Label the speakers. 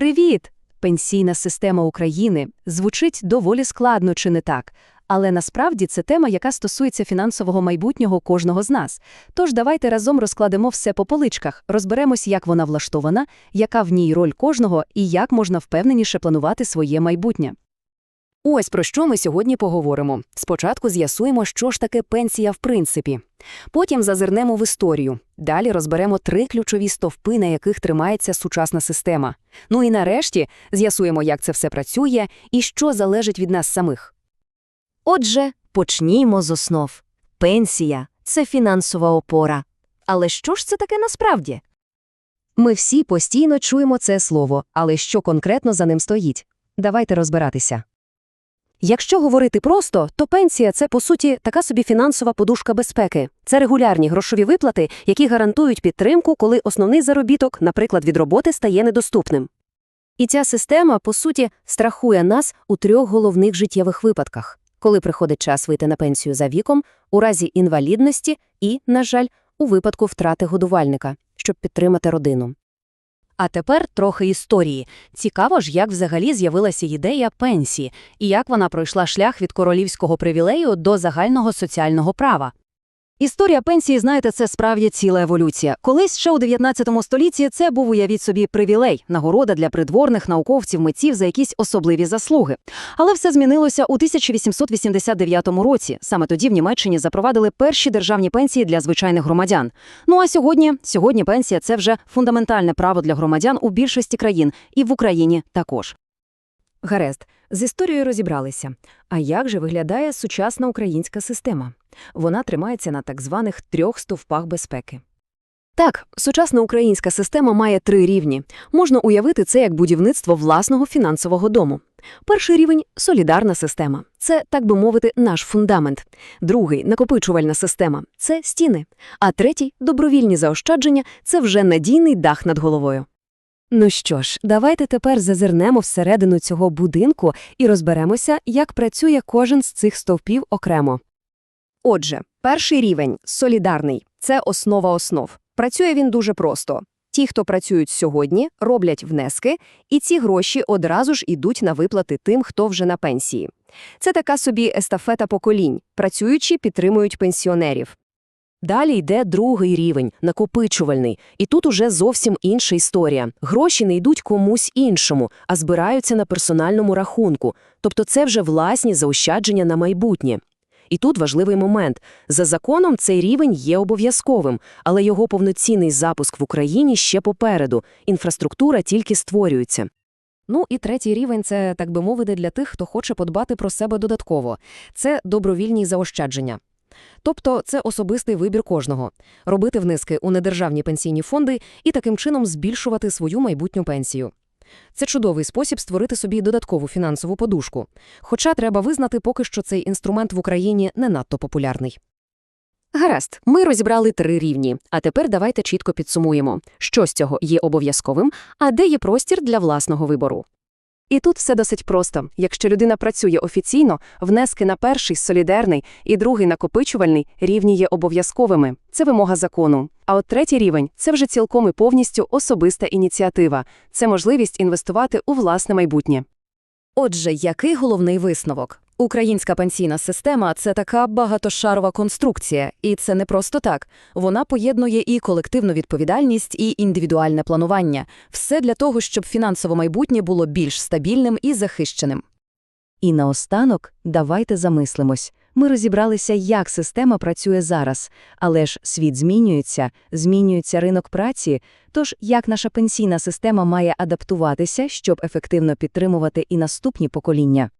Speaker 1: Привіт! Пенсійна система України звучить доволі складно, чи не так? Але насправді це тема, яка стосується фінансового майбутнього кожного з нас. Тож давайте разом розкладемо все по поличках, розберемось, як вона влаштована, яка в ній роль кожного і як можна впевненіше планувати своє майбутнє.
Speaker 2: Ось про що ми сьогодні поговоримо. Спочатку з'ясуємо, що ж таке пенсія в принципі. Потім зазирнемо в історію. Далі розберемо три ключові стовпи, на яких тримається сучасна система. Ну і нарешті з'ясуємо, як це все працює і що залежить від нас самих.
Speaker 3: Отже, почнімо з основ. Пенсія це фінансова опора. Але що ж це таке насправді?
Speaker 2: Ми всі постійно чуємо це слово, але що конкретно за ним стоїть? Давайте розбиратися. Якщо говорити просто, то пенсія це, по суті, така собі фінансова подушка безпеки. Це регулярні грошові виплати, які гарантують підтримку, коли основний заробіток, наприклад, від роботи, стає недоступним. І ця система, по суті, страхує нас у трьох головних життєвих випадках коли приходить час вийти на пенсію за віком, у разі інвалідності і, на жаль, у випадку втрати годувальника, щоб підтримати родину.
Speaker 1: А тепер трохи історії. Цікаво ж, як взагалі з'явилася ідея пенсії і як вона пройшла шлях від королівського привілею до загального соціального права.
Speaker 2: Історія пенсії, знаєте, це справді ціла еволюція. Колись ще у 19 столітті це був, уявіть собі, привілей, нагорода для придворних науковців, митців за якісь особливі заслуги. Але все змінилося у 1889 році. Саме тоді в Німеччині запровадили перші державні пенсії для звичайних громадян. Ну а сьогодні, сьогодні пенсія це вже фундаментальне право для громадян у більшості країн, і в Україні також. Гаразд, з історією розібралися. А як же виглядає сучасна українська система? Вона тримається на так званих трьох стовпах безпеки. Так, сучасна українська система має три рівні. Можна уявити це як будівництво власного фінансового дому. Перший рівень солідарна система. Це, так би мовити, наш фундамент. Другий накопичувальна система це стіни. А третій добровільні заощадження це вже надійний дах над головою. Ну що ж, давайте тепер зазирнемо всередину цього будинку і розберемося, як працює кожен з цих стовпів окремо. Отже, перший рівень солідарний це основа основ. Працює він дуже просто. Ті, хто працюють сьогодні, роблять внески, і ці гроші одразу ж ідуть на виплати тим, хто вже на пенсії. Це така собі естафета поколінь. Працюючі підтримують пенсіонерів. Далі йде другий рівень накопичувальний, і тут уже зовсім інша історія. Гроші не йдуть комусь іншому, а збираються на персональному рахунку, тобто це вже власні заощадження на майбутнє. І тут важливий момент. За законом цей рівень є обов'язковим, але його повноцінний запуск в Україні ще попереду. Інфраструктура тільки створюється. Ну і третій рівень це, так би мовити, для тих, хто хоче подбати про себе додатково. Це добровільні заощадження. Тобто це особистий вибір кожного робити внески у недержавні пенсійні фонди і таким чином збільшувати свою майбутню пенсію. Це чудовий спосіб створити собі додаткову фінансову подушку. Хоча треба визнати поки що цей інструмент в Україні не надто популярний. Гаразд, ми розібрали три рівні, а тепер давайте чітко підсумуємо, що з цього є обов'язковим, а де є простір для власного вибору. І тут все досить просто. Якщо людина працює офіційно, внески на перший солідерний і другий накопичувальний рівні є обов'язковими. Це вимога закону. А от третій рівень це вже цілком і повністю особиста ініціатива. Це можливість інвестувати у власне майбутнє. Отже, який головний висновок? Українська пенсійна система це така багатошарова конструкція, і це не просто так. Вона поєднує і колективну відповідальність, і індивідуальне планування все для того, щоб фінансове майбутнє було більш стабільним і захищеним. І наостанок давайте замислимось. Ми розібралися, як система працює зараз, але ж світ змінюється, змінюється ринок праці. Тож як наша пенсійна система має адаптуватися, щоб ефективно підтримувати і наступні покоління?